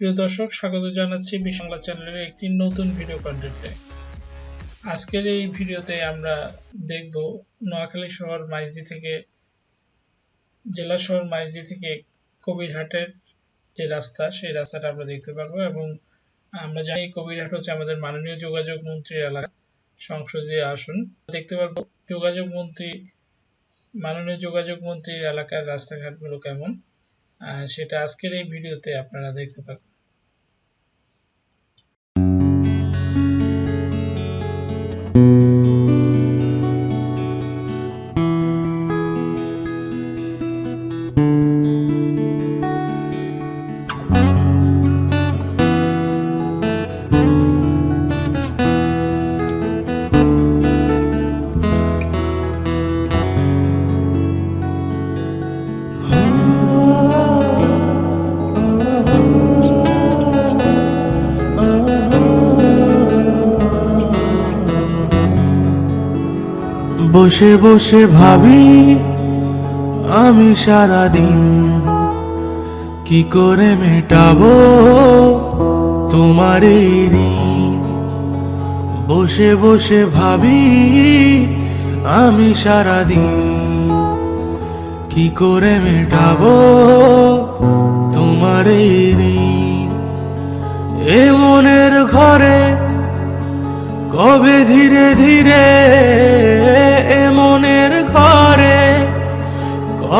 প্রিয় দর্শক, স্বাগত জানাচ্ছি বিশাংলা চ্যানেলের একটি নতুন ভিডিও কন্টেন্টে আজকের এই ভিডিওতে আমরা দেখব নোয়াখালী শহর মাইজদি থেকে, জেলা শহর মাইজদি থেকে কবিরহাটের যে রাস্তা, সেই রাস্তাটা আমরা দেখতে পারব এবং আমরা জানি কবিরহাট হচ্ছে আমাদের মাননীয় যোগাযোগ মন্ত্রীর এলাকা, সংসদীয় আসন। দেখতে পারব যোগাযোগ মন্ত্রী, মাননীয় যোগাযোগ মন্ত্রীর এলাকার রাস্তাঘাটগুলো কেমন সেটা আজকের এই ভিডিওতে আপনারা দেখতে পাবেন বসে বসে ভাবি, আমি সারাদিন কি করে মেটাবো তোমার ঋণ? বসে বসে ভাবি, আমি সারাদিন কি করে মেটাবো তোমার ঋণ? এ মনের ঘরে কবে ধীরে ধীরে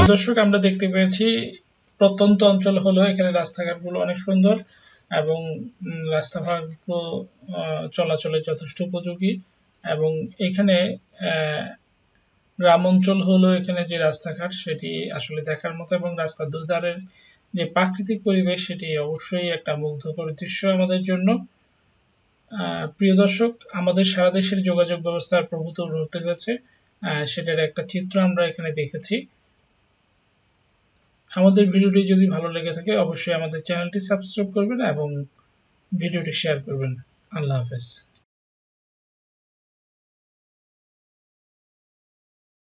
প্রিয় দর্শক আমরা দেখতে পেয়েছি প্রত্যন্ত অঞ্চল হলো এখানে রাস্তাঘাটগুলো অনেক সুন্দর এবং আহ, চলাচলের যথেষ্ট উপযোগী এবং এখানে গ্রাম অঞ্চল হলো এখানে যে রাস্তাঘাট সেটি আসলে দেখার মতো এবং রাস্তার দুধারের যে প্রাকৃতিক পরিবেশ সেটি অবশ্যই একটা মুগ্ধকর দৃশ্য আমাদের জন্য। প্রিয় দর্শক আমাদের সারা দেশের যোগাযোগ ব্যবস্থার প্রভূত উন্নতি হয়েছে। সেটার একটা চিত্র আমরা এখানে দেখেছি। আমাদের ভিডিওটি যদি ভালো লেগে থাকে, অবশ্যই আমাদের চ্যানেলটি সাবস্ক্রাইব করবেন এবং ভিডিওটি শেয়ার করবেন। আল্লাহ হাফেজ।